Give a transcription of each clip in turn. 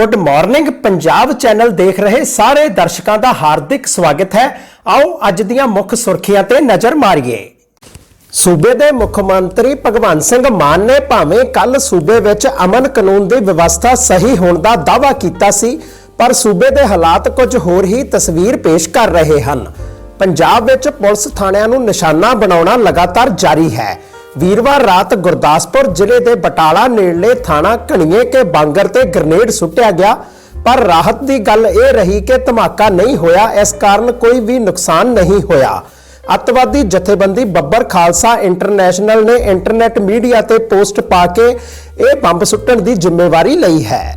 Good morning Punjab channel ਦੇਖ ਰਹੇ ਸਾਰੇ ਦਰਸ਼ਕਾਂ ਦਾ ਹਾਰਦਿਕ ਸਵਾਗਤ ਹੈ। ਆਓ ਅੱਜ ਦੀਆਂ ਮੁੱਖ ਸੁਰਖੀਆਂ ਤੇ ਨਜ਼ਰ ਮਾਰੀਏ। ਸੂਬੇ ਦੇ ਮੁੱਖ ਮੰਤਰੀ ਭਗਵੰਤ ਸਿੰਘ ਮਾਨ ਨੇ ਭਾਵੇਂ ਕੱਲ ਸੂਬੇ ਵਿੱਚ ਅਮਨ ਕਾਨੂੰਨ ਦੀ ਵਿਵਸਥਾ ਸਹੀ ਹੋਣ ਦਾ ਦਾਅਵਾ ਕੀਤਾ ਸੀ, ਪਰ ਸੂਬੇ ਦੇ ਹਾਲਾਤ ਕੁਝ ਹੋਰ ਹੀ ਤਸਵੀਰ ਪੇਸ਼ ਕਰ ਰਹੇ ਹਨ। ਪੰਜਾਬ ਵਿੱਚ ਪੁਲਿਸ ਥਾਣਿਆਂ ਨੂੰ ਨਿਸ਼ਾਨਾ ਬਣਾਉਣਾ ਲਗਾਤਾਰ ਜਾਰੀ ਹੈ। ਵੀਰਵਾਰ ਰਾਤ ਗੁਰਦਾਸਪੁਰ ਜ਼ਿਲ੍ਹੇ ਦੇ ਬਟਾਲਾ ਨੇੜਲੇ ਥਾਣਾ ਘਣੀਏ ਕੇ ਬਾਂਗਰ ਤੇ ਗ੍ਰਨੇਡ ਸੁੱਟਿਆ ਗਿਆ, ਪਰ ਰਾਹਤ ਦੀ ਗੱਲ ਇਹ ਰਹੀ ਕਿ ਧਮਾਕਾ ਨਹੀਂ ਹੋਇਆ, ਇਸ ਕਾਰਨ ਕੋਈ ਵੀ ਨੁਕਸਾਨ ਨਹੀਂ ਹੋਇਆ। ਅੱਤਵਾਦੀ ਜਥੇਬੰਦੀ ਬੱਬਰ ਖਾਲਸਾ ਇੰਟਰਨੈਸ਼ਨਲ ਨੇ ਇੰਟਰਨੈਟ ਮੀਡੀਆ ਤੇ ਪੋਸਟ ਪਾ ਕੇ ਇਹ ਬੰਬ ਸੁੱਟਣ ਦੀ ਜ਼ਿੰਮੇਵਾਰੀ ਲਈ ਹੈ।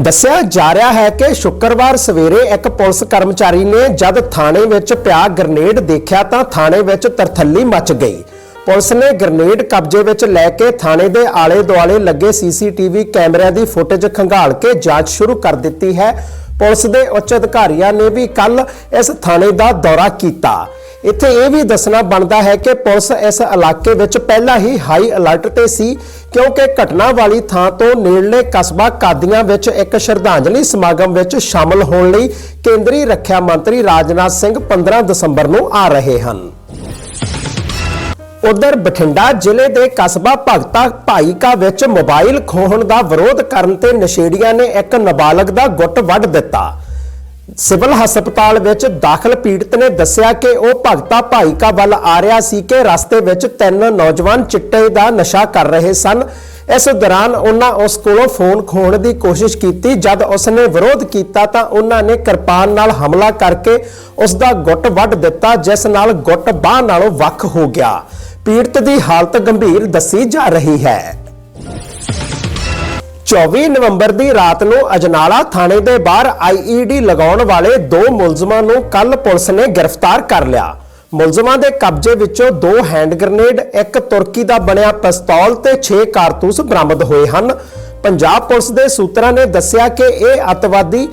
ਦੱਸਿਆ ਜਾ ਰਿਹਾ ਹੈ ਕਿ ਸ਼ੁੱਕਰਵਾਰ ਸਵੇਰੇ ਇੱਕ ਪੁਲਿਸ ਕਰਮਚਾਰੀ ਨੇ ਜਦ ਥਾਣੇ ਵਿੱਚ ਪਿਆ ਗ੍ਰਨੇਡ ਦੇਖਿਆ ਤਾਂ ਥਾਣੇ ਵਿੱਚ ਤਰਥੱਲੀ ਮਚ ਗਈ। ਪੁਲਿਸ ਨੇ ਗ੍ਰਨੇਡ ਕਬਜ਼ੇ ਵਿੱਚ ਲੈ ਕੇ ਥਾਣੇ ਦੇ ਆਲੇ ਦੁਆਲੇ ਲੱਗੇ ਸੀਸੀਟੀਵੀ ਕੈਮਰਿਆਂ ਦੀ ਫੁਟੇਜ ਖੰਗਾਲ ਕੇ ਜਾਂਚ ਸ਼ੁਰੂ ਕਰ ਦਿੱਤੀ ਹੈ। ਪੁਲਿਸ ਦੇ ਉੱਚ ਅਧਿਕਾਰੀਆਂ ਨੇ ਵੀ ਕੱਲ ਇਸ ਥਾਣੇ ਦਾ ਦੌਰਾ ਕੀਤਾ। ਇੱਥੇ ਇਹ ਵੀ ਦੱਸਣਾ ਬਣਦਾ ਹੈ ਕਿ ਪੁਲਿਸ ਇਸ ਇਲਾਕੇ ਵਿੱਚ ਪਹਿਲਾਂ ਹੀ ਹਾਈ ਅਲਰਟ ਤੇ ਸੀ, ਕਿਉਂਕਿ ਘਟਨਾ ਵਾਲੀ ਥਾਂ ਤੋਂ ਨੇੜਲੇ ਕਸਬਾ ਕਾਦੀਆਂ ਵਿੱਚ ਇੱਕ ਸ਼ਰਧਾਂਜਲੀ ਸਮਾਗਮ ਵਿੱਚ ਸ਼ਾਮਲ ਹੋਣ ਲਈ ਕੇਂਦਰੀ ਰੱਖਿਆ ਮੰਤਰੀ ਰਾਜਨਾਥ ਸਿੰਘ 15 ਦਸੰਬਰ ਨੂੰ ਆ ਰਹੇ ਹਨ। ਉਧਰ ਬਠਿੰਡਾ ਜ਼ਿਲ੍ਹੇ ਦੇ ਕਸਬਾ ਭਗਤਾ ਭਾਈਕਾ ਵਿੱਚ ਮੋਬਾਈਲ ਖੋਹਣ ਦਾ ਵਿਰੋਧ ਕਰਨ ਤੇ ਨਸ਼ੇੜੀਆਂ ਨੇ ਇੱਕ ਨਾਬਾਲਗ ਦਾ ਗੁੱਟ ਵੱਢ ਦਿੱਤਾ। ਸਿਵਲ ਹਸਪਤਾਲ ਵਿੱਚ ਦਾਖਲ ਪੀੜਤ ਨੇ ਦੱਸਿਆ ਕਿ ਉਹ ਭਗਤਾ ਭਾਈਕਾ ਵੱਲ ਆ ਰਿਹਾ ਸੀ ਕਿ ਰਸਤੇ ਵਿੱਚ ਤਿੰਨ ਨੌਜਵਾਨ ਚਿੱਟੇ ਦਾ ਨਸ਼ਾ ਕਰ ਰਹੇ ਸਨ। ਇਸ ਦੌਰਾਨ ਉਹਨਾਂ ਉਸ ਕੋਲੋਂ ਫੋਨ ਖੋਹਣ ਦੀ ਕੋਸ਼ਿਸ਼ ਕੀਤੀ। ਜਦ ਉਸਨੇ ਵਿਰੋਧ ਕੀਤਾ ਤਾਂ ਉਹਨਾਂ ਨੇ ਕਿਰਪਾਨ ਨਾਲ ਹਮਲਾ ਕਰਕੇ ਉਸ ਦਾ ਗੁੱਟ ਵੱਢ ਦਿੱਤਾ, ਜਿਸ ਨਾਲ ਗੁੱਟ ਬਾਹ ਨਾਲੋਂ ਵੱਖ ਹੋ ਗਿਆ। ਪੀੜਤ ਦੀ ਹਾਲਤ ਗੰਭੀਰ ਦੱਸੀ ਜਾ ਰਹੀ ਹੈ। 24 ਨਵੰਬਰ ਦੀ ਰਾਤ ਨੂੰ ਅਜਨਾਲਾ ਥਾਣੇ ਦੇ ਬਾਹਰ ਆਈਈਡੀ ਲਗਾਉਣ ਵਾਲੇ ਦੋ ਮੁਲਜ਼ਮਾਂ ਨੂੰ ਕੱਲ ਪੁਲਿਸ ਨੇ ਗ੍ਰਿਫਤਾਰ ਕਰ ਲਿਆ। ਮੁਲਜ਼ਮਾਂ ਦੇ ਕਬਜ਼ੇ ਵਿੱਚੋਂ ਦੋ ਹੈਂਡ ਗ੍ਰਨੇਡ, ਇੱਕ ਤੁਰਕੀ ਦਾ ਬਣਿਆ ਪਿਸਤੌਲ ਤੇ 6 ਕਾਰਤੂਸ ਬਰਾਮਦ ਹੋਏ ਹਨ। ਪੰਜਾਬ ਪੁਲਿਸ ਦੇ ਸੂਤਰਾਂ ਨੇ ਦੱਸਿਆ ਕਿ ਇਹ ਅੱਤਵਾਦੀ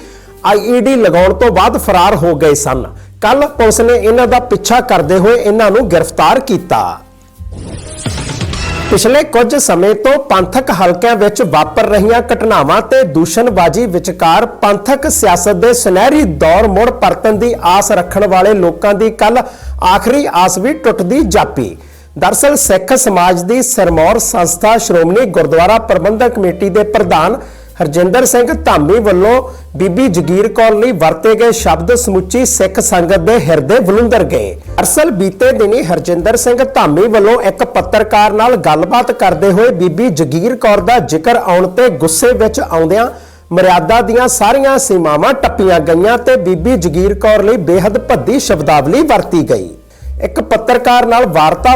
ਆਈਈਡੀ ਲਗਾਉਣ ਤੋਂ ਬਾਅਦ ਫਰਾਰ ਹੋ ਗਏ ਸਨ। ਕੱਲ ਪੁਲਿਸ ਨੇ ਇਹਨਾਂ ਦਾ ਪਿੱਛਾ ਕਰਦੇ ਹੋਏ ਇਹਨਾਂ ਨੂੰ ਗ੍ਰਿਫਤਾਰ ਕੀਤਾ। ਪਿਛਲੇ ਕੁਝ ਸਮੇਂ ਤੋਂ ਪੰਥਕ ਹਲਕਿਆਂ ਵਿੱਚ ਵਾਪਰ ਰਹੀਆਂ ਘਟਨਾਵਾਂ ਤੇ ਦੂਸ਼ਣਬਾਜ਼ੀ ਵਿਚਕਾਰ ਪੰਥਕ ਸਿਆਸਤ ਦੇ ਸੁਨਹਿਰੀ ਦੌਰ ਮੁੜ ਪਰਤਣ ਦੀ ਆਸ ਰੱਖਣ ਵਾਲੇ ਲੋਕਾਂ ਦੀ ਕੱਲ ਆਖਰੀ ਆਸ ਵੀ ਟੁੱਟਦੀ ਜਾਪੀ। ਦਰਸਲ ਸਿੱਖ ਸਮਾਜ ਦੀ ਸਰਮੌਰ ਸੰਸਥਾ ਸ਼੍ਰੋਮਣੀ ਗੁਰਦੁਆਰਾ ਪ੍ਰਬੰਧਕ ਕਮੇਟੀ ਦੇ ਪ੍ਰਧਾਨ ਹਰਜਿੰਦਰ ਸਿੰਘ ਧਾਮੀ ਵੱਲੋਂ ਬੀਬੀ ਜਗੀਰ ਕੌਰ ਲਈ ਵਰਤੇ ਗਏ ਸ਼ਬਦ ਸਮੁੱਚੀ ਸਿੱਖ ਸੰਗਤ ਦੇ ਹਿਰਦੇ ਵਲੁੰਦਰ ਗਏ। ਅਰਸਲ ਬੀਤੇ ਦਿਨੀ ਹਰਜਿੰਦਰ ਸਿੰਘ ਧਾਮੀ ਵੱਲੋਂ ਇੱਕ ਪੱਤਰਕਾਰ ਨਾਲ ਗੱਲਬਾਤ ਕਰਦੇ ਹੋਏ ਬੀਬੀ ਜਗੀਰ ਕੌਰ ਦਾ ਜ਼ਿਕਰ ਆਉਣ ਤੇ ਗੁੱਸੇ ਵਿੱਚ ਆਉਂਦਿਆਂ ਮਰਿਆਦਾ ਦੀਆਂ ਸਾਰੀਆਂ ਸੀਮਾਵਾਂ ਟੱਪੀਆਂ ਗਈਆਂ ਤੇ ਬੀਬੀ ਜਗੀਰ ਕੌਰ ਲਈ ਬੇਹੱਦ ਭੱਦੀ ਸ਼ਬਦਾਵਲੀ ਵਰਤੀ ਗਈ। ਇੱਕ ਪੱਤਰਕਾਰ ਨਾਲ ਵਾਰਤਾ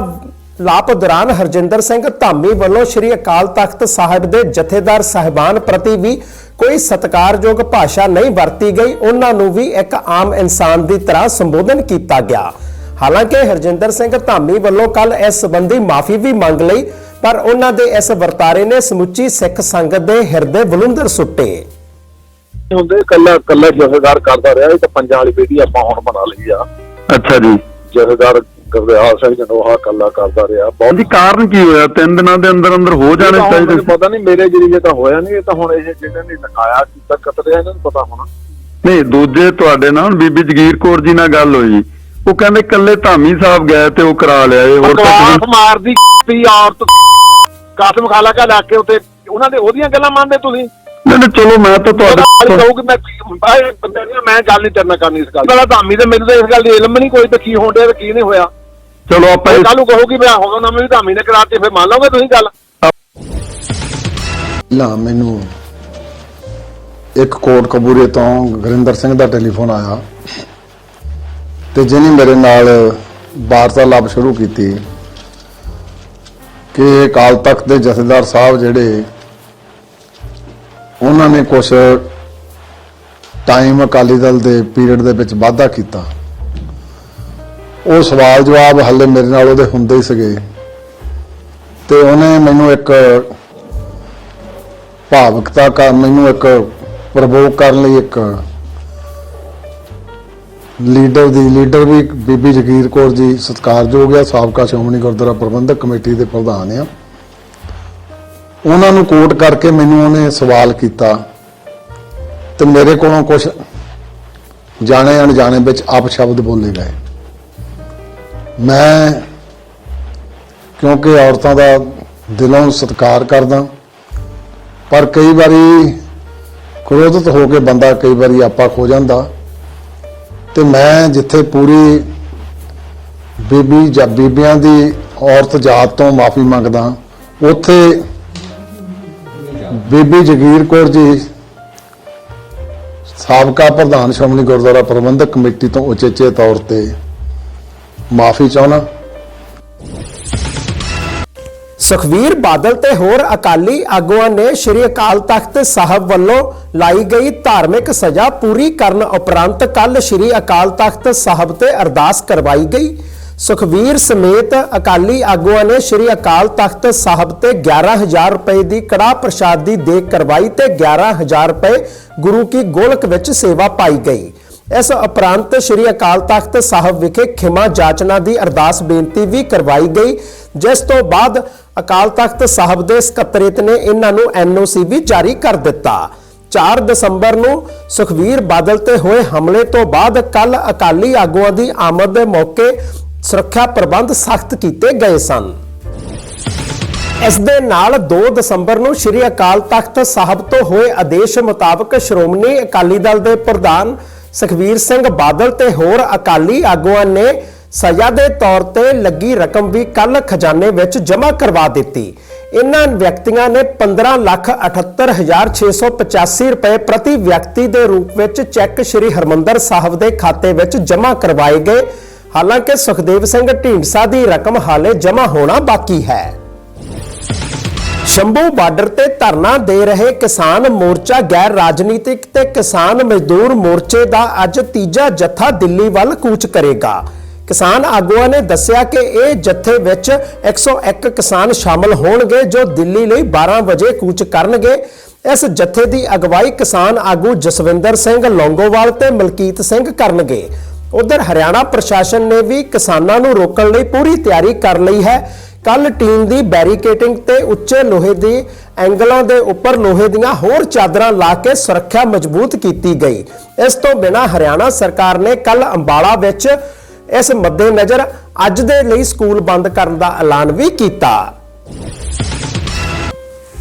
ਲਾਪ ਦੌਰਾਨ ਹਰਜਿੰਦਰ ਸਿੰਘ ਧਾਮੀ ਵੱਲੋਂ ਸ੍ਰੀ ਅਕਾਲ ਤਖਤ ਸਾਹਿਬ ਦੇ ਜਥੇਦਾਰ ਸਾਹਿਬਾਨ ਪ੍ਰਤੀ ਵੀ ਕੋਈ ਸਤਿਕਾਰਯੋਗ ਭਾਸ਼ਾ ਨਹੀਂ ਵਰਤੀ ਗਈ ਉਹਨਾਂ ਨੂੰ ਵੀ ਇੱਕ ਆਮ ਇਨਸਾਨ ਦੀ ਤਰ੍ਹਾਂ ਸੰਬੋਧਨ ਕੀਤਾ ਗਿਆ। ਹਾਲਾਂਕਿ ਹਰਜਿੰਦਰ ਸਿੰਘ ਧਾਮੀ ਵੱਲੋਂ ਕੱਲ ਇਸ ਸੰਬੰਧੀ ਮਾਫੀ ਵੀ ਮੰਗ ਲਈ ਪਰ ਉਹਨਾਂ ਦੇ ਇਸ ਵਰਤਾਰੇ ਨੇ ਸਮੁੱਚੀ ਸਿੱਖ ਸੰਗਤ ਦੇ ਹਿਰਦੇ ਬਲੁੰਦਰ ਸੁੱਟੇ। ਹੁੰਦੇ ਕੱਲਾ ਕੱਲਾ ਜਥੇਦਾਰ ਕਰਦਾ ਰਿਹਾ ਇਹ ਤਾਂ ਪੰਜਾਂ ਵਾਲੀ ਬੇਟੀ ਆਪਾਂ ਹੁਣ ਬਣਾ ਲਈ ਆ। ਅੱਛਾ ਜੀ। ਜਥੇਦਾਰ ਗੁਰਦਿਆਲ ਸਿੰਘ ਜਨੋਹਾ ਕੱਲਾ ਕਰਦਾ ਰਿਹਾ। ਬਹੁਤ ਜੀ ਕਾਰਨ ਕੀ ਹੋਇਆ? ਤਿੰਨ ਦਿਨਾਂ ਦੇ ਅੰਦਰ ਅੰਦਰ ਹੋ ਜਾਣੇ ਚਾਹੀਦੇ ਪਤਾ ਨਹੀਂ ਮੇਰੇ ਜਰੀਏ ਤਾਂ ਹੋਇਆ ਨਹੀਂ ਇਹ ਤਾਂ ਹੁਣ ਇਹ ਜਿਹਨਾਂ ਨੇ ਲਿਖਾਇਆ ਕੀਤਾ ਕਤਰਿਆ ਇਹਨਾਂ ਨੂੰ ਪਤਾ ਹੋਣਾ। ਨਹੀਂ ਦੂਜੇ ਤੁਹਾਡੇ ਨਾਲ ਬੀਬੀ ਜਗੀਰ ਕੌਰ ਜੀ ਨਾਲ ਗੱਲ ਹੋਈ। ਉਹ ਕਹਿੰਦੇ ਕੱਲੇ ਧਾਮੀ ਸਾਹਿਬ ਗਏ ਤੇ ਉਹ ਕਰਾ ਲਿਆ ਇਹ ਹੋਰ ਤਾਂ ਬਕਵਾਸ ਕੋਈ- ਮਾਰਦੀ ਤੀ ਔਰਤ ਕਾਸਮ ਖਾਲਾ ਕਾ ਲਾ ਕੇ ਉੱਤੇ ਉਹਨਾਂ ਦੇ ਉਹਦੀਆਂ ਗੱਲਾਂ ਮੰਨਦੇ ਤੁਸੀਂ? ਨਹੀਂ ਨਹੀਂ ਚਲੋ ਮੈਂ ਤਾਂ ਤੁਹਾਡੇ ਕਹੂਗੀ ਮੈਂ ਬਾਹਰ ਬੰਦੇ ਦੀਆਂ ਮੈਂ ਗੱਲ ਨਹੀਂ ਕਰਨਾ ਕਰਨੀ ਇਸ ਗੱਲ ਪਹਿਲਾਂ ਧਾਮੀ ਤੇ ਮੈਨੂੰ ਤਾਂ ਇਸ ਗੱਲ ਦੀ ਇਲਮ ਨਹੀਂ ਕੋਈ ਤੇ ਕੀ ਹੋਣ ਡਿਆ ਤੇ ਕੀ ਨਹੀਂ ਹੋਇਆ। ਚਲੋ ਆਪਾਂ ਕੱਲ ਨੂੰ ਕਹੋਗੀ ਮੈਂ ਹੁਣ ਨਾ ਵੀ ਧਾਮੀ ਨੇ ਕਰਾਤੀ ਫਿਰ ਮੰਨ ਲਓਗੇ ਤੁਸੀਂ ਗੱਲ? ਲਾ ਮੈਨੂੰ ਇੱਕ ਕੋਟ ਕਬੂਰੇ ਤੋਂ ਗੁਰਿੰਦਰ ਸਿੰਘ ਦਾ ਟੈਲੀਫੋਨ ਆਇਆ ਤੇ ਜਿਹਨੇ ਮੇਰੇ ਨਾਲ ਵਾਰਤਾਲਾਪ ਸ਼ੁਰੂ ਕੀਤੀ ਕਿ ਅਕਾਲ ਤਖਤ ਦੇ ਜਥੇਦਾਰ ਸਾਹਿਬ ਜਿਹੜੇ ਉਹਨਾਂ ਨੇ ਕੁਝ ਟਾਈਮ ਅਕਾਲੀ ਦਲ ਦੇ ਪੀਰੀਅਡ ਦੇ ਵਿੱਚ ਵਾਧਾ ਕੀਤਾ। ਉਹ ਸਵਾਲ ਜਵਾਬ ਹੱਲੇ ਮੇਰੇ ਨਾਲ ਉਹਦੇ ਹੁੰਦੇ ਹੀ ਸੀਗੇ। ਤੇ ਉਹਨੇ ਮੈਨੂੰ ਇੱਕ ਭਾਵਕਤਾ ਕਰ, ਮੈਨੂੰ ਇੱਕ ਪ੍ਰਭੋਗ ਕਰਨ ਲਈ ਇੱਕ ਲੀਡਰ ਦੀ ਲੀਡਰ ਵੀ ਬੀਬੀ ਜਗੀਰ ਕੌਰ ਜੀ ਸਤਿਕਾਰਯੋਗ ਆ, ਸਾਬਕਾ ਸ਼੍ਰੋਮਣੀ ਗੁਰਦੁਆਰਾ ਪ੍ਰਬੰਧਕ ਕਮੇਟੀ ਦੇ ਪ੍ਰਧਾਨ ਆ। ਉਹਨਾਂ ਨੂੰ ਕੋਟ ਕਰਕੇ ਮੈਨੂੰ ਉਹਨੇ ਸਵਾਲ ਕੀਤਾ ਤੇ ਮੇਰੇ ਕੋਲੋਂ ਕੁਝ ਜਾਣੇ ਅਣਜਾਣੇ ਵਿੱਚ ਅਪਸ਼ਬਦ ਬੋਲੇ ਗਏ। ਮੈਂ ਕਿਉਂਕਿ ਔਰਤਾਂ ਦਾ ਦਿਲੋਂ ਸਤਿਕਾਰ ਕਰਦਾ, ਪਰ ਕਈ ਵਾਰੀ ਕ੍ਰੋਧਿਤ ਹੋ ਕੇ ਬੰਦਾ ਕਈ ਵਾਰੀ ਆਪਾ ਖੋ ਜਾਂਦਾ ਤੇ ਮੈਂ ਜਿੱਥੇ ਪੂਰੀ ਬੀਬੀ ਜਾਂ ਬੀਬੀਆਂ ਦੀ ਔਰਤ ਜਾਤ ਤੋਂ ਮਾਫੀ ਮੰਗਦਾ, ਉੱਥੇ ਬੀਬੀ ਜਗੀਰ ਕੌਰ ਜੀ, ਸਾਬਕਾ ਪ੍ਰਧਾਨ ਸ਼੍ਰੋਮਣੀ ਗੁਰਦੁਆਰਾ ਪ੍ਰਬੰਧਕ ਕਮੇਟੀ ਤੋਂ ਉਚੇਚੇ ਤੌਰ ਤੇ ਮਾਫੀ ਚਾਹੁੰਦਾ। ਸੁਖਵੀਰ ਬਾਦਲ ਤੇ ਹੋਰ ਅਕਾਲੀ ਆਗੂਆਂ ਨੇ ਸ਼੍ਰੀ ਅਕਾਲ ਤਖਤ ਸਾਹਿਬ ਵੱਲੋਂ ਲਾਈ ਗਈ ਧਾਰਮਿਕ ਸਜ਼ਾ ਪੂਰੀ ਕਰਨ ਉਪਰੰਤ ਕੱਲ ਸ਼੍ਰੀ ਅਕਾਲ ਤਖਤ ਸਾਹਿਬ ਤੇ ਅਰਦਾਸ ਕਰਵਾਈ ਗਈ। ਸੁਖਵੀਰ ਸਮੇਤ ਅਕਾਲੀ ਆਗੂਆਂ ਨੇ ਸ਼੍ਰੀ ਅਕਾਲ ਤਖਤ ਸਾਹਿਬ ਤੇ 11000 ਰੁਪਏ ਦੀ ਕੜਾ ਪ੍ਰਸ਼ਾਦ ਦੀ ਦੇਗ ਕਰਵਾਈ ਤੇ 11000 ਰੁਪਏ ਗੁਰੂ ਕੀ ਗੋਲਕ ਵਿੱਚ ਸੇਵਾ ਪਾਈ ਗਈ। ਇਸ ਉਪਰੰਤ ਸ਼੍ਰੀ ਅਕਾਲ ਤਖਤ ਸਾਹਿਬ ਵਿਖੇ ਖਿਮਾ ਜਾਚਨਾ ਦੀ ਅਰਦਾਸ ਬੇਨਤੀ ਵੀ ਕਰਵਾਈ ਗਈ, ਜਿਸ ਤੋਂ ਬਾਅਦ ਅਕਾਲ ਤਖਤ ਸਾਹਿਬ ਦੇ ਸਕੱਤਰੇਤ ਨੇ ਇਹਨਾਂ ਨੂੰ ਐਨਓਸੀ ਵੀ ਜਾਰੀ ਕਰ ਦਿੱਤਾ। 4 ਦਸੰਬਰ ਨੂੰ ਸੁਖਵੀਰ ਬਾਦਲ ਤੇ ਹੋਏ ਹਮਲੇ ਤੋਂ ਬਾਅਦ ਕੱਲ ਅਕਾਲੀ ਆਗੂਆਂ ਦੀ ਆਮਦ ਦੇ ਮੌਕੇ ਸੁਰੱਖਿਆ ਪ੍ਰਬੰਧ ਸਖਤ ਕੀਤੇ ਗਏ ਸਨ। ਇਸ ਦੇ ਨਾਲ 2 ਦਸੰਬਰ ਨੂੰ ਸ੍ਰੀ ਅਕਾਲ ਤਖਤ ਸਾਹਿਬ ਤੋਂ ਹੋਏ ਆਦੇਸ਼ ਮੁਤਾਬਕ ਸ਼੍ਰੋਮਣੀ ਅਕਾਲੀ ਦਲ ਦੇ ਪ੍ਰਧਾਨ ਸੁਖਵੀਰ ਸਿੰਘ ਬਾਦਲ ਤੇ ਹੋਰ ਅਕਾਲੀ ਆਗੂਆਂ ਨੇ ਸਜ਼ਾ ਦੇ ਤੌਰ ਤੇ ਲੱਗੀ ਰਕਮ ਵੀ ਕੱਲ ਖਜ਼ਾਨੇ ਵਿੱਚ ਜਮ੍ਹਾਂ ਕਰਵਾ ਦਿੱਤੀ। ਇਹਨਾਂ ਵਿਅਕਤੀਆਂ ਨੇ 1578685 ਰੁਪਏ ਪ੍ਰਤੀ ਵਿਅਕਤੀ ਦੇ ਰੂਪ ਵਿੱਚ ਚੈੱਕ ਸ੍ਰੀ ਹਰਮੰਦਰ ਸਾਹਿਬ ਦੇ ਖਾਤੇ ਵਿੱਚ ਜਮ੍ਹਾਂ ਕਰਵਾਏ ਗਏ। ਹਾਲਾਂਕਿ ਸੁਖਦੇਵ ਸਿੰਘ ਢੀਂਡਸਾ ਦੀ ਰਕਮ ਹਾਲੇ ਜਮ੍ਹਾਂ ਹੋਣਾ ਬਾਕੀ ਹੈ। ਸ਼ੰਭੂ ਬਾਰਡਰ ਤੇ ਧਰਨਾ ਦੇ ਰਹੇ ਕਿਸਾਨ ਮੋਰਚਾ ਗੈਰ ਰਾਜਨੀਤਿਕ ਤੇ ਕਿਸਾਨ ਮਜ਼ਦੂਰ ਮੋਰਚੇ ਦਾ ਅੱਜ ਤੀਜਾ ਜੱਥਾ ਦਿੱਲੀ ਵੱਲ ਕੂਚ ਕਰੇਗਾ। ਕਿਸਾਨ ਆਗੂਆਂ ਨੇ ਦੱਸਿਆ ਕਿ ਇਹ ਜੱਥੇ ਵਿੱਚ 101 ਕਿਸਾਨ ਸ਼ਾਮਲ ਹੋਣਗੇ ਜੋ ਦਿੱਲੀ ਲਈ 12 ਵਜੇ ਕੂਚ ਕਰਨਗੇ। ਇਸ ਜਥੇ ਦੀ ਅਗਵਾਈ ਕਿਸਾਨ ਆਗੂ ਜਸਵਿੰਦਰ ਸਿੰਘ ਲੌਂਗੋਵਾਲ ਤੇ ਮਲਕੀਤ ਸਿੰਘ ਕਰਨਗੇ। ਉਧਰ ਹਰਿਆਣਾ ਪ੍ਰਸ਼ਾਸਨ ਨੇ ਵੀ ਕਿਸਾਨਾਂ ਨੂੰ ਰੋਕਣ ਲਈ ਪੂਰੀ ਤਿਆਰੀ ਕਰ ਲਈ ਹੈ। ਕੱਲ ਟੀਮ ਦੀ ਬੈਰੀਕੇਟਿੰਗ ਤੇ ਉੱਚੇ ਲੋਹੇ ਦੀ ਐਂਗਲਾਂ ਦੇ ਉੱਪਰ ਲੋਹੇ ਦੀਆਂ ਹੋਰ ਚਾਦਰਾਂ ਲਾ ਕੇ ਸੁਰੱਖਿਆ ਮਜ਼ਬੂਤ ਕੀਤੀ ਗਈ। ਇਸ ਤੋਂ ਬਿਨਾਂ ਹਰਿਆਣਾ ਸਰਕਾਰ ਨੇ ਕੱਲ ਅੰਬਾਲਾ ਵਿੱਚ ਇਸ ਮੱਦੇਨਜ਼ਰ ਅੱਜ ਦੇ ਲਈ ਸਕੂਲ ਬੰਦ ਕਰਨ ਦਾ ਐਲਾਨ ਵੀ ਕੀਤਾ।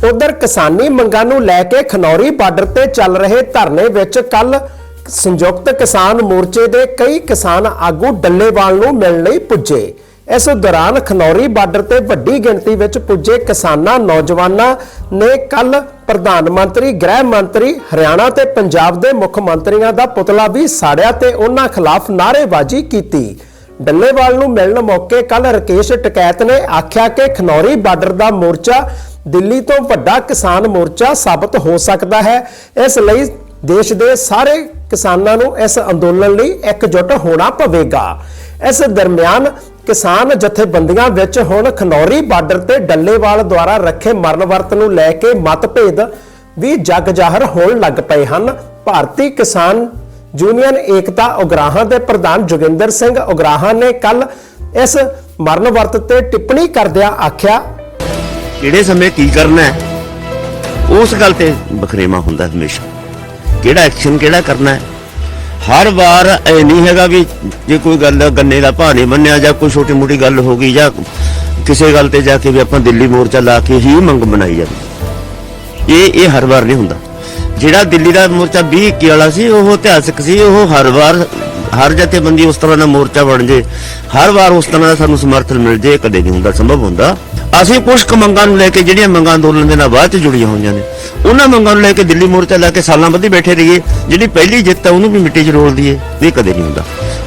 ਉਧਰ ਕਿਸਾਨੀ ਮੰਗਾਂ ਨੂੰ ਲੈ ਕੇ ਖਨੌਰੀ ਬਾਰਡਰ ਤੇ ਚੱਲ ਰਹੇ ਧਰਨੇ ਵਿੱਚ ਕੱਲ ਸੰਯੁਕਤ ਕਿਸਾਨ ਮੋਰਚੇ ਦੇ ਕਈ ਕਿਸਾਨ ਆਗੂ ਡੱਲੇਵਾਲ ਨੂੰ ਮਿਲਣ ਲਈ ਪੁੱਜੇ। ਇਸ ਦੌਰਾਨ ਖਨੌਰੀ ਬਾਰਡਰ ਤੇ ਵੱਡੀ ਗਿਣਤੀ ਵਿੱਚ ਪੁੱਜੇ ਕਿਸਾਨਾਂ ਨੌਜਵਾਨਾਂ ਨੇ ਕੱਲ ਪ੍ਰਧਾਨ ਮੰਤਰੀ, ਗ੍ਰਹਿ ਮੰਤਰੀ, ਹਰਿਆਣਾ ਤੇ ਪੰਜਾਬ ਦੇ ਮੁੱਖ ਮੰਤਰੀਆਂ ਦਾ ਪੁਤਲਾ ਵੀ ਸਾੜਿਆ ਤੇ ਉਹਨਾਂ ਖਿਲਾਫ ਨਾਅਰੇਬਾਜ਼ੀ ਕੀਤੀ। ਡੱਲੇਵਾਲ ਨੂੰ ਮਿਲਣ ਮੌਕੇ ਕੱਲ ਰਕੇਸ਼ ਟਕੈਤ ਨੇ ਆਖਿਆ ਕਿ ਖਨੌਰੀ ਬਾਰਡਰ ਦਾ ਮੋਰਚਾ ਦਿੱਲੀ ਤੋਂ ਵੱਡਾ ਕਿਸਾਨ ਮੋਰਚਾ ਸਾਬਤ ਹੋ ਸਕਦਾ ਹੈ। ਇਸ ਲਈ ਦੇਸ਼ ਦੇ ਸਾਰੇ ਕਿਸਾਨਾਂ ਨੂੰ ਇਸ ਅੰਦੋਲਨ ਲਈ ਇਕਜੁੱਟ ਹੋਣਾ ਪਵੇਗਾ। ਇਸ ਦਰਮਿਆਨ ਕਿਸਾਨ ਜਥੇਬੰਦੀਆਂ ਵਿੱਚ ਹੁਣ ਖਨੌਰੀ ਬਾਰਡਰ ਤੇ ਡੱਲੇਵਾਲ ਦੁਆਰਾ ਰੱਖੇ ਮਰਨ ਵਰਤ ਨੂੰ ਲੈ ਕੇ ਮਤਭੇਦ ਵੀ ਜਗ ਜ਼ਾਹਰ ਹੋਣ ਲੱਗ ਪਏ ਹਨ। ਭਾਰਤੀ ਕਿਸਾਨ ਯੂਨੀਅਨ ਏਕਤਾ ਉਗਰਾਹਾਂ ਦੇ ਪ੍ਰਧਾਨ ਜੋਗਿੰਦਰ ਸਿੰਘ ਉਗਰਾਹਾਂ ਨੇ ਕੱਲ ਇਸ ਮਰਨ ਵਰਤ ਤੇ ਟਿੱਪਣੀ ਕਰਦਿਆਂ ਆਖਿਆ, ਕਿਹੜੇ ਸਮੇਂ ਕੀ ਕਰਨਾ ਹੈ? ਉਸ ਗੱਲ ਤੇ ਬਖਰੇਵਾ ਹੁੰਦਾ ਹਮੇਸ਼ਾ। ਕਿਹੜਾ ਐਕਸ਼ਨ ਕਿਹੜਾ ਕਰਨਾ ਹੈ? ਹਰ ਵਾਰ ਇਹ ਨਹੀਂ ਹੈਗਾ ਵੀ ਜੇ ਕੋਈ ਗੱਲ ਗੰਨੇ ਦਾ ਭਾਅ ਨਹੀਂ ਮੰਨਿਆ ਜਾਂ ਕੋਈ ਛੋਟੀ ਮੋਟੀ ਗੱਲ ਹੋ ਗਈ ਜਾਂ ਕਿਸੇ ਗੱਲ ਤੇ ਜਾ ਕੇ ਵੀ ਆਪਾਂ ਦਿੱਲੀ ਮੋਰਚਾ ਲਾ ਕੇ ਹੀ ਮੰਗ ਬਣਾਈ ਜਾਂਦੀ। ਇਹ ਇਹ ਹਰ ਵਾਰ ਨਹੀਂ ਹੁੰਦਾ। ਜਿਹੜਾ ਦਿੱਲੀ ਦਾ ਮੋਰਚਾ 20 21 ਵਾਲਾ ਸੀ, ਉਹ ਇਤਿਹਾਸਕ ਸੀ, ਉਹ ਹਰ ਵਾਰ ਹਰ ਜਥੇਬੰਦੀ ਉਸ ਤਰ੍ਹਾਂ ਦਾ ਮੋਰਚਾ ਬਣ ਜੇ, ਹਰ ਵਾਰ ਉਸ ਤਰ੍ਹਾਂ ਦਾ ਸਾਨੂੰ ਸਮਰਥਨ ਮਿਲ ਜੇ ਕਦੇ ਨਹੀਂ ਹੁੰਦਾ, ਸੰਭਵ ਹੁੰਦਾ। ਅਸੀਂ ਕੁਝ ਮੰਗਾਂ ਨੂੰ ਲੈ ਕੇ ਜਿਹੜੀਆਂ ਮੰਗਾਂ ਅੰਦੋਲਨ ਦੇ ਨਾਲ ਬਾਅਦ ਚ ਜੁੜੀਆਂ ਹੋਈਆਂ ਨੇ, ਉਹਨਾਂ ਮੰਗਾਂ ਨੂੰ ਲੈ ਕੇ ਦਿੱਲੀ ਮੋਰਚਾ ਲੈ ਕੇ ਸਾਲਾਂ ਬੱਧੀ ਬੈਠੇ ਰਹੀਏ, ਜਿਹੜੀ ਪਹਿਲੀ ਜਿੱਤ ਹੈ ਉਹਨੂੰ ਵੀ ਮਿੱਟੀ 'ਚ ਰੋਲ ਦਈਏ ਇਹ ਕਦੇ ਨਹੀਂ ਹੁੰਦਾ।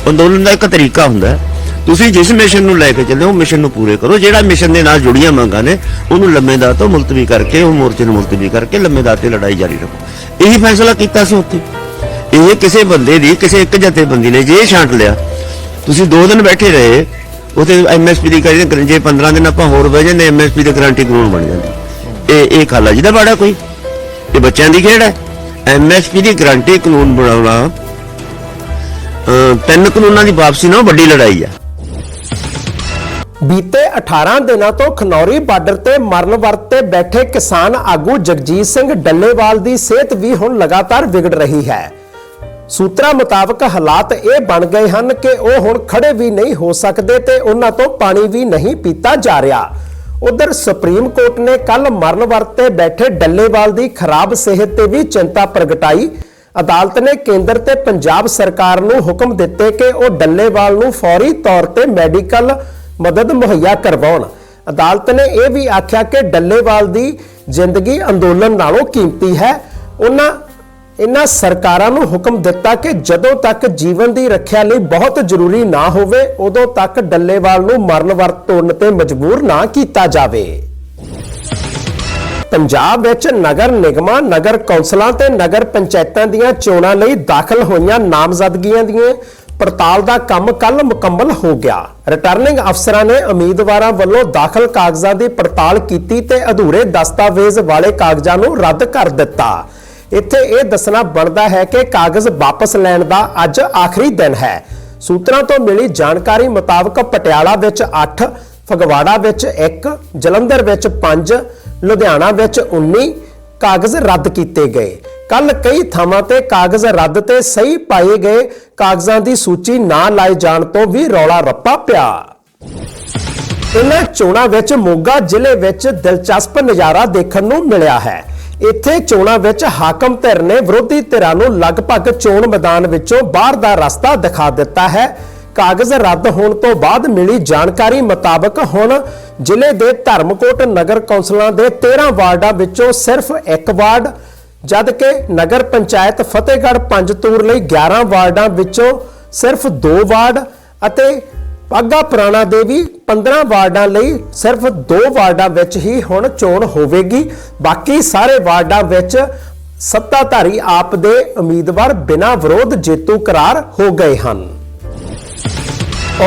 ਅੰਦੋਲਨ ਦਾ ਇੱਕ ਤਰੀਕਾ ਹੁੰਦਾ ਤੁਸੀਂ ਜਿਸ ਮਿਸ਼ਨ ਨੂੰ ਲੈ ਕੇ ਚੱਲੇ ਹੋ ਮਿਸ਼ਨ ਨੂੰ ਪੂਰੇ ਕਰੋ। ਜਿਹੜਾ ਮਿਸ਼ਨ ਦੇ ਨਾਲ ਜੁੜੀਆਂ ਮੰਗਾਂ ਨੇ, ਉਹਨੂੰ ਲੰਮੇ ਦਾ ਤੋਂ ਮੁਲਤਵੀ ਕਰਕੇ, ਉਹ ਮੋਰਚੇ ਨੂੰ ਮੁਲਤਵੀ ਕਰਕੇ ਲੰਮੇ ਦਾ ਤੇ ਲੜਾਈ ਜਾਰੀ ਰੱਖੋ। ਇਹੀ ਫੈਸਲਾ ਕੀਤਾ ਸੀ ਉੱਥੇ। ਇਹ ਕਿਸੇ ਬੰਦੇ ਦੀ, ਕਿਸੇ ਇੱਕ ਜਥੇਬੰਦੀ ਨੇ ਜੇ ਛਾਂਟ ਲਿਆ। ਤੁਸੀਂ 2 ਦਿਨ ਬੈਠੇ ਰਹੇ ਉਥੇ ਐਮਐਸਪੀ ਦੀ ਕਰੀ ਜੇ 15 ਦਿਨ ਆਪਾਂ ਹੋਰ ਬਹਿ ਜਾਂਦੇ ਐਮਐਸਪੀ ਦੇ ਗਾਰੰਟੀ ਕਾਨੂੰਨ ਬਣ ਜਾਂਦੀ। ਇਹ ਇਹ ਖਾਲਾ ਜੀ ਬਾੜਾ ਕੋਈ? ਇਹ ਬੱਚਿਆਂ ਦੀ ਖੇਡ ਹੈ? ਐਮਐਸਪੀ ਦੀ ਗਾਰੰਟੀ ਕਾਨੂੰਨ ਬਣਾਉਣਾ ਤਿੰਨ ਕਾਨੂੰਨਾਂ ਦੀ ਵਾਪਸੀ ਨਾਲ ਵੱਡੀ ਲੜਾਈ ਆ। ਬੀਤੇ 18 ਦਿਨਾਂ ਤੋਂ ਖਨੌਰੀ ਬਾਰਡਰ ਤੇ ਮਰਨ ਵਰਤ ਤੇ ਬੈਠੇ ਕਿਸਾਨ ਆਗੂ ਜਗਜੀਤ ਸਿੰਘ ਡੱਲੇਵਾਲ ਦੀ ਸਿਹਤ ਵੀ ਹੁਣ ਲਗਾਤਾਰ ਵਿਗੜ ਰਹੀ ਹੈ। ਸੂਤਰਾਂ ਮੁਤਾਬਕ ਹਾਲਾਤ ਇਹ ਬਣ ਗਏ ਹਨ ਕਿ ਉਹ ਹੁਣ ਖੜੇ ਵੀ ਨਹੀਂ ਹੋ ਸਕਦੇ ਤੇ ਉਹਨਾਂ ਤੋਂ ਪਾਣੀ ਵੀ ਨਹੀਂ ਪੀਤਾ ਜਾ ਰਿਹਾ। ਉਧਰ ਸੁਪਰੀਮ ਕੋਰਟ ਨੇ ਕੱਲ ਮਰਨ ਵਰਤ ਬੈਠੇ ਡੱਲੇਵਾਲ ਦੀ ਖਰਾਬ ਸਿਹਤ ਤੇ ਵੀ ਚਿੰਤਾ ਪ੍ਰਗਟਾਈ। ਅਦਾਲਤ ਨੇ ਕੇਂਦਰ ਤੇ ਪੰਜਾਬ ਸਰਕਾਰ ਨੂੰ ਹੁਕਮ ਦਿੱਤੇ ਕਿ ਉਹ ਡੱਲੇਵਾਲ ਨੂੰ ਫੌਰੀ ਤੌਰ ਤੇ ਮੈਡੀਕਲ ਮਦਦ ਮੁਹੱਈਆ ਕਰਵਾਉਣ। ਅਦਾਲਤ ਨੇ ਇਹ ਵੀ ਆਖਿਆ ਕਿ ਡੱਲੇਵਾਲ ਦੀ ਜ਼ਿੰਦਗੀ ਅੰਦੋਲਨ ਨਾਲੋਂ ਕੀਮਤੀ ਹੈ। ਉਹਨਾਂ ਇਨ੍ਹਾਂ ਸਰਕਾਰਾਂ ਨੂੰ ਹੁਕਮ ਦਿੱਤਾ ਕਿ ਜਦੋਂ ਤੱਕ ਜੀਵਨ ਦੀ ਰੱਖਿਆ ਲਈ ਬਹੁਤ ਜ਼ਰੂਰੀ ਨਾ ਹੋਵੇ, ਉਦੋਂ ਤੱਕ ਡੱਲੇਵਾਲ ਨੂੰ ਮਰਨ ਵਰਤ ਤੋੜਨ ਤੇ ਮਜਬੂਰ ਨਾ ਕੀਤਾ ਜਾਵੇ। ਪੰਜਾਬ ਵਿੱਚ ਨਗਰ ਨਿਗਮਾਂ, ਨਗਰ ਕੌਂਸਲਾਂ ਤੇ ਨਗਰ ਪੰਚਾਇਤਾਂ ਦੀਆਂ ਚੋਣਾਂ ਲਈ ਦਾਖਲ ਹੋਈਆਂ ਨਾਮਜ਼ਦਗੀਆਂ ਦੀਆਂ ਪੜਤਾਲ ਦਾ ਕੰਮ ਕੱਲ ਮੁਕੰਮਲ ਹੋ ਗਿਆ। ਰਿਟਰਨਿੰਗ ਅਫਸਰਾਂ ਨੇ ਉਮੀਦਵਾਰਾਂ ਵੱਲੋਂ ਦਾਖਲ ਕਾਗਜ਼ਾਂ ਦੀ ਪੜਤਾਲ ਕੀਤੀ ਤੇ ਅਧੂਰੇ ਦਸਤਾਵੇਜ਼ ਵਾਲੇ ਕਾਗਜ਼ਾਂ ਨੂੰ ਰੱਦ ਕਰ ਦਿੱਤਾ। ਇੱਥੇ ਇਹ ਦੱਸਣਾ ਬਣਦਾ ਹੈ ਕਿ ਕਾਗਜ਼ ਵਾਪਸ ਲੈਣ ਦਾ ਅੱਜ ਆਖਰੀ ਦਿਨ ਹੈ। ਸੂਤਰਾਂ ਤੋਂ ਮਿਲੀ ਜਾਣਕਾਰੀ ਮੁਤਾਬਕ ਪਟਿਆਲਾ ਵਿੱਚ 8 ਫਗਵਾੜਾ ਵਿੱਚ 1 ਜਲੰਧਰ ਵਿੱਚ 5 ਲੁਧਿਆਣਾ ਵਿੱਚ 19 ਕਾਗਜ਼ ਰੱਦ ਕੀਤੇ ਗਏ। ਕੱਲ ਕਈ ਥਾਵਾਂ ਤੇ ਕਾਗਜ਼ ਰੱਦ ਤੇ ਸਹੀ ਪਾਏ ਗਏ ਕਾਗਜ਼ਾਂ ਦੀ ਸੂਚੀ ਨਾ ਲਾਏ ਜਾਣ ਤੋਂ ਵੀ ਰੌਲਾ ਰੱਪਾ ਪਿਆ। ਇਹਨਾਂ ਚੋਣਾਂ ਵਿੱਚ ਮੋਗਾ ਜ਼ਿਲ੍ਹੇ ਵਿੱਚ ਦਿਲਚਸਪ ਨਜ਼ਾਰਾ ਦੇਖਣ ਨੂੰ ਮਿਲਿਆ ਹੈ। ਇੱਥੇ ਚੋਣਾਂ ਵਿੱਚ ਹਾਕਮ ਧਿਰ ਨੇ ਵਿਰੋਧੀ ਧਿਰਾਂ ਨੂੰ ਲਗਭਗ ਚੋਣ ਮੈਦਾਨ ਵਿੱਚੋਂ ਬਾਹਰ ਦਾ ਰਸਤਾ ਦਿਖਾ ਦਿੱਤਾ ਹੈ। ਕਾਗਜ਼ ਰੱਦ ਹੋਣ ਤੋਂ ਬਾਅਦ ਮਿਲੀ ਜਾਣਕਾਰੀ ਮੁਤਾਬਕ ਹੁਣ ਜ਼ਿਲ੍ਹੇ ਦੇ ਧਰਮਕੋਟ ਨਗਰ ਕੌਂਸਲਾਂ ਦੇ 13 ਵਾਰਡਾਂ ਵਿੱਚੋਂ ਸਿਰਫ ਇੱਕ ਵਾਰਡ, ਜਦਕਿ ਨਗਰ ਪੰਚਾਇਤ ਫਤਿਹਗੜ੍ਹ ਪੰਜਤੂਰ ਲਈ 11 ਵਾਰਡਾਂ ਵਿੱਚੋਂ ਸਿਰਫ 2 ਵਾਰਡ ਅਤੇ ਪਾਗਾ ਪੁਰਾਣਾ ਦੇ ਵੀ 15 ਵਾਰਡਾਂ ਲਈ ਸਿਰਫ 2 ਵਾਰਡਾਂ ਵਿੱਚ ਹੀ ਹੁਣ ਚੋਣ ਹੋਵੇਗੀ। ਬਾਕੀ ਸਾਰੇ ਵਾਰਡਾਂ ਵਿੱਚ ਸੱਤਾਧਾਰੀ ਆਪ ਦੇ ਉਮੀਦਵਾਰ ਬਿਨਾਂ ਵਿਰੋਧ ਜੇਤੂ ਕਰਾਰ ਹੋ ਗਏ ਹਨ।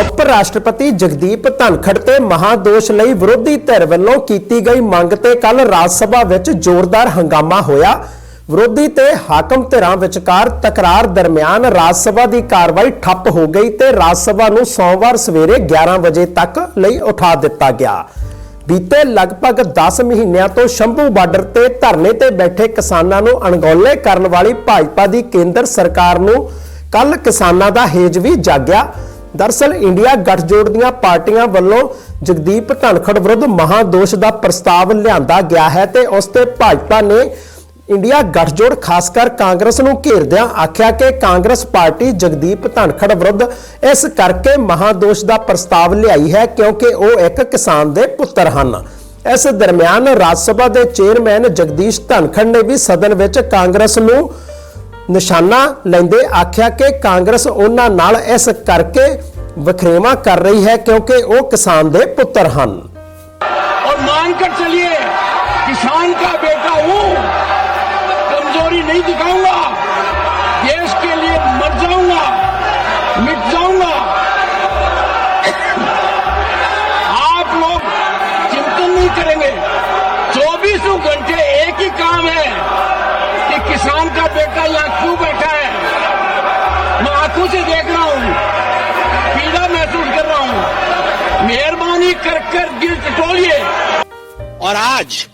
ਉਪ ਰਾਸ਼ਟਰਪਤੀ ਜਗਦੀਪ ਧਨਖੜ ਤੇ ਮਹਾਦੋਸ਼ ਲਈ ਵਿਰੋਧੀ ਧਿਰ ਵੱਲੋਂ ਕੀਤੀ ਗਈ ਮੰਗ ਤੇ ਕੱਲ ਰਾਜ ਸਭਾ ਵਿੱਚ ਜ਼ੋਰਦਾਰ ਹੰਗਾਮਾ ਹੋਇਆ। ਵਿਰੋਧੀ ਤੇ ਹਾਕਮ ਧਿਰਾਂ ਵਿਚਕਾਰ ਤਕਰਾਰ ਦਰਮਿਆਨ ਰਾਜ ਸਭਾ ਦੀ ਕਾਰਵਾਈ ਠੱਪ ਹੋ ਗਈ ਤੇ ਰਾਜ ਸਭਾ ਨੂੰ ਸੋਮਵਾਰ ਸਵੇਰੇ 11 ਵਜੇ ਤੱਕ ਲਈ ਉਠਾ ਦਿੱਤਾ ਗਿਆ। ਬੀਤੇ ਲਗਭਗ 10 ਮਹੀਨਿਆਂ ਤੋਂ ਸ਼ੰਭੂ ਬਾਰਡਰ ਤੇ ਧਰਨੇ ਤੇ ਬੈਠੇ ਕਿਸਾਨਾਂ ਨੂੰ ਅਣਗੌਲੇ ਕਰਨ ਵਾਲੀ ਭਾਜਪਾ ਦੀ ਕੇਂਦਰ ਸਰਕਾਰ ਨੂੰ ਕੱਲ ਕਿਸਾਨਾਂ ਦਾ ਹੇਜ ਵੀ ਜਾਗਿਆ। ਦਰਸਲ ਇੰਡੀਆ ਗੱਠਜੋੜ ਦੀਆਂ ਪਾਰਟੀਆਂ ਵੱਲੋਂ ਜਗਦੀਪ ਧਨਖੜ ਵਿਰੁੱਧ ਮਹਾਦੋਸ਼ ਦਾ ਪ੍ਰਸਤਾਵ ਲਿਆਂਦਾ ਗਿਆ ਹੈ ਤੇ ਉਸ ਤੇ ਭਾਜਪਾ ਨੇ ਇੰਡੀਆ ਗੱਠਜੋੜ ਖਾਸ ਕਰ ਕਾਂਗਰਸ ਨੂੰ ਘੇਰਦਿਆਂ ਆਖਿਆ ਕਿ ਕਾਂਗਰਸ ਪਾਰਟੀ ਜਗਦੀਪ ਧਨਖੜ ਵਿਰੁੱਧ ਇਸ ਕਰਕੇ ਮਹਾਦੋਸ਼ ਦਾ ਪ੍ਰਸਤਾਵ ਲਿਆਈ ਹੈ ਕਿਉਂਕਿ ਉਹ ਇੱਕ ਕਿਸਾਨ ਦੇ ਪੁੱਤਰ ਹਨ ਇਸ ਦਰਮਿਆਨ ਰਾਜ ਸਭਾ ਦੇ ਚੇਅਰਮੈਨ ਜਗਦੀਸ਼ ਧਨਖੜ ਨੇ ਵੀ ਸਦਨ ਵਿੱਚ ਕਾਂਗਰਸ ਨੂੰ ਨਿਸ਼ਾਨਾ ਲੈਂਦੇ ਆਖਿਆ ਕਿ ਕਾਂਗਰਸ ਉਹਨਾਂ ਨਾਲ ਇਸ ਕਰਕੇ ਵਖਰੇਵਾ ਕਰ ਰਹੀ ਹੈ ਕਿਉਂਕਿ ਉਹ ਕਿਸਾਨ ਦੇ ਪੁੱਤਰ ਹਨ और मान कर चलिए किसान का बेटा हूं कमज़ोरी नहीं दिखाऊँगा। देश के लिए मर जाऊँगा। मिट जाऊँगा। आप लोग चिंतन नहीं करेंगे। चौबीसों घंटे एक ही काम है कि किसान का बेटा यहाँ क्यों बैठा है। मैं आँखों से देख रहा हूँ, पीड़ा महसूस कर रहा हूँ। मेहरबानी कर कर दिल टटोलिए और आज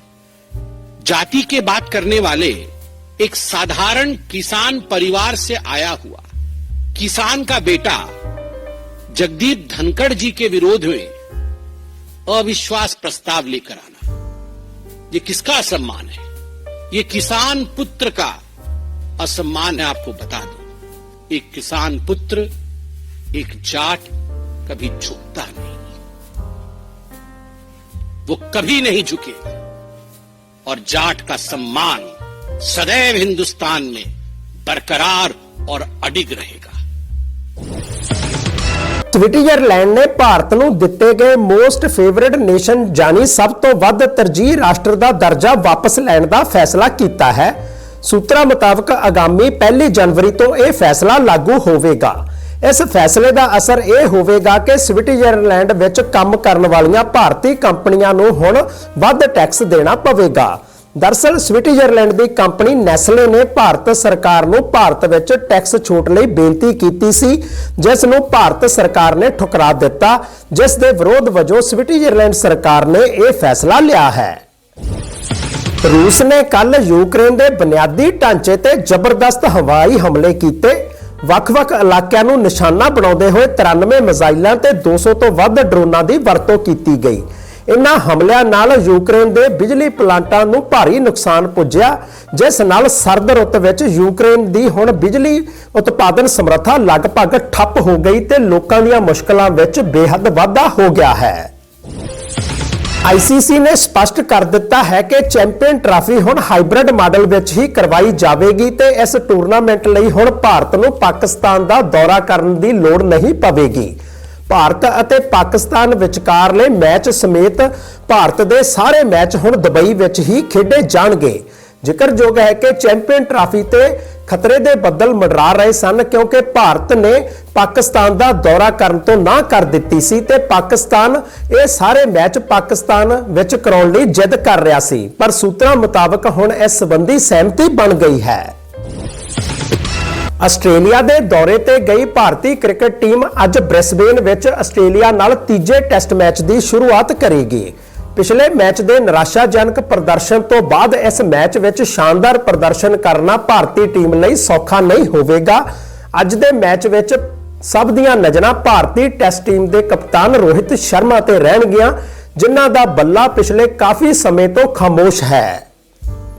जाति के बात करने वाले एक साधारण किसान परिवार से आया हुआ। किसान का बेटा जगदीप धनखड़ जी के विरोध में अविश्वास प्रस्ताव लेकर आना। ये किसका असम्मान है? ये किसान पुत्र का असम्मान है, आपको बता दो। एक किसान पुत्र, एक जाट कभी झुकता नहीं। वो कभी नहीं झुकेगा। और जाट का सम्मान सदैव हिंदुस्तान में बरकरार और अडिग रहेगा ਸਵਿਟਜ਼ਰਲੈਂਡ ਨੇ ਭਾਰਤ ਨੂੰ ਦਿੱਤੇ ਗਏ ਮੋਸਟ ਫੇਵਰਿਟ ਨੇਸ਼ਨ ਜਾਨੀ ਸਭ ਤੋਂ ਵੱਧ ਤਰਜੀਹ ਰਾਸ਼ਟਰ ਦਾ ਦਰਜਾ ਵਾਪਸ ਲੈਣ ਦਾ ਫੈਸਲਾ ਕੀਤਾ ਹੈ ਸੂਤਰਾਂ ਮੁਤਾਬਕ ਆਗਾਮੀ 1 ਜਨਵਰੀ ਤੋਂ ਇਹ ਫੈਸਲਾ ਲਾਗੂ ਹੋਵੇਗਾ ਇਸ ਫੈਸਲੇ ਦਾ ਅਸਰ ਇਹ ਹੋਵੇਗਾ ਕਿ ਸਵਿਟਜ਼ਰਲੈਂਡ ਵਿੱਚ ਕੰਮ ਕਰਨ ਵਾਲੀਆਂ ਭਾਰਤੀ ਕੰਪਨੀਆਂ ਨੂੰ ਹੁਣ ਵੱਧ ਟੈਕਸ ਦੇਣਾ ਪਵੇਗਾ ਦਰਸਲ ਸਵਿਟਜ਼ਰਲੈਂਡ ਦੀ ਕੰਪਨੀ ਨੈਸਲੇ ਨੇ ਭਾਰਤ ਸਰਕਾਰ ਨੂੰ ਭਾਰਤ ਵਿੱਚ ਟੈਕਸ ਛੋਟ ਲਈ ਬੇਨਤੀ ਕੀਤੀ ਸੀ, ਜਿਸ ਨੂੰ ਭਾਰਤ ਸਰਕਾਰ ਨੇ ਠੁਕਰਾ ਦਿੱਤਾ, ਜਿਸ ਦੇ ਵਿਰੋਧ ਵਜੋਂ ਸਵਿਟਜ਼ਰਲੈਂਡ ਸਰਕਾਰ ਨੇ ਇਹ ਫੈਸਲਾ ਲਿਆ ਹੈ। ਰੂਸ ਨੇ ਕੱਲ ਯੂਕਰੇਨ ਦੇ ਬੁਨਿਆਦੀ ਢਾਂਚੇ ਤੇ ਜ਼ਬਰਦਸਤ ਹਵਾਈ ਹਮਲੇ ਕੀਤੇ। ਵੱਖ-ਵੱਖ ਇਲਾਕਿਆਂ ਨੂੰ ਨਿਸ਼ਾਨਾ ਬਣਾਉਂਦੇ ਹੋਏ 93 ਮਿਜ਼ਾਈਲਾਂ ਤੇ 200 ਤੋਂ ਵੱਧ ਡਰੋਨਾਂ ਦੀ ਵਰਤੋਂ ਕੀਤੀ ਗਈ। ਇਨ੍ਹਾਂ ਹਮਲਿਆਂ ਨਾਲ ਯੂਕਰੇਨ ਦੇ ਬਿਜਲੀ ਪਲਾਂਟਾਂ ਨੂੰ ਭਾਰੀ ਨੁਕਸਾਨ ਪੁੱਜਿਆ, ਜਿਸ ਨਾਲ ਸਰਦ ਰੁੱਤ ਵਿੱਚ ਯੂਕਰੇਨ ਦੀ ਹੁਣ ਬਿਜਲੀ ਉਤਪਾਦਨ ਸਮਰੱਥਾ ਲਗਭਗ ਠੱਪ ਹੋ ਗਈ ਤੇ ਲੋਕਾਂ ਦੀਆਂ ਮੁਸ਼ਕਲਾਂ ਵਿੱਚ ਬੇਹੱਦ ਵਾਧਾ ਹੋ ਗਿਆ ਹੈ। ICC ਨੇ ਸਪਸ਼ਟ ਕਰ ਦਿੱਤਾ ਹੈ ਕਿ ਚੈਂਪੀਅਨ ਟਰਾਫੀ ਹੁਣ ਹਾਈਬ੍ਰਿਡ ਮਾਡਲ ਵਿੱਚ ਹੀ ਕਰਵਾਈ ਜਾਵੇਗੀ ਤੇ ਇਸ ਟੂਰਨਾਮੈਂਟ ਲਈ ਹੁਣ ਭਾਰਤ ਨੂੰ ਪਾਕਿਸਤਾਨ ਦਾ ਦੌਰਾ ਕਰਨ ਦੀ ਲੋੜ ਨਹੀਂ ਪਵੇਗੀ। ਭਾਰਤ ਅਤੇ ਪਾਕਿਸਤਾਨ ਵਿਚਕਾਰਲੇ ਮੈਚ ਸਮੇਤ ਭਾਰਤ ਦੇ ਸਾਰੇ ਮੈਚ ਹੁਣ ਦੁਬਈ ਵਿੱਚ ਹੀ ਖੇਡੇ ਜਾਣਗੇ। ਜ਼ਿਕਰਯੋਗ ਹੈ ਕਿ ਚੈਂਪੀਅਨ ਟਰਾਫੀ ਤੇ ਖਤਰੇ ਦੇ ਬੱਦਲ ਮੰਡਰਾ ਰਹੇ ਸਨ ਕਿਉਂਕਿ ਭਾਰਤ ਨੇ ਪਾਕਿਸਤਾਨ ਦਾ ਦੌਰਾ ਕਰਨ ਤੋਂ ਨਾ ਕਰ ਦਿੱਤੀ ਸੀ ਤੇ ਪਾਕਿਸਤਾਨ ਇਹ ਸਾਰੇ ਮੈਚ ਪਾਕਿਸਤਾਨ ਵਿੱਚ ਕਰਾਉਣ ਲਈ ਜਿੱਦ ਕਰ ਰਿਹਾ ਸੀ। ਪਰ ਸੂਤਰਾਂ ਮੁਤਾਬਕ ਹੁਣ ਇਸ ਸੰਬੰਧੀ ਸਹਿਮਤੀ ਬਣ ਗਈ ਹੈ। ਆਸਟ੍ਰੇਲੀਆ ਦੇ ਦੌਰੇ ਤੇ ਗਈ ਭਾਰਤੀ ਕ੍ਰਿਕਟ ਟੀਮ ਅੱਜ ਬ੍ਰਿਸਬੇਨ ਵਿੱਚ ਆਸਟ੍ਰੇਲੀਆ ਨਾਲ ਤੀਜੇ ਟੈਸਟ ਮੈਚ ਦੀ ਸ਼ੁਰੂਆਤ ਕਰੇਗੀ। ਪਿਛਲੇ ਮੈਚ ਦੇ ਨਿਰਾਸ਼ਾਜਨਕ ਪ੍ਰਦਰਸ਼ਨ ਤੋਂ ਬਾਅਦ ਇਸ ਮੈਚ ਵਿੱਚ ਸ਼ਾਨਦਾਰ ਪ੍ਰਦਰਸ਼ਨ ਕਰਨਾ ਭਾਰਤੀ ਟੀਮ ਲਈ ਸੌਖਾ ਨਹੀਂ ਹੋਵੇਗਾ। ਅੱਜ ਦੇ ਮੈਚ ਵਿੱਚ ਸਭ ਦੀਆਂ ਨਜ਼ਰਾਂ ਭਾਰਤੀ ਟੈਸਟ ਟੀਮ ਦੇ ਕਪਤਾਨ ਰੋਹਿਤ ਸ਼ਰਮਾ ਤੇ ਰਹਿਣਗੀਆਂ, ਜਿਨ੍ਹਾਂ ਦਾ ਬੱਲਾ ਪਿਛਲੇ ਕਾਫੀ ਸਮੇਂ ਤੋਂ ਖਾਮੋਸ਼ ਹੈ।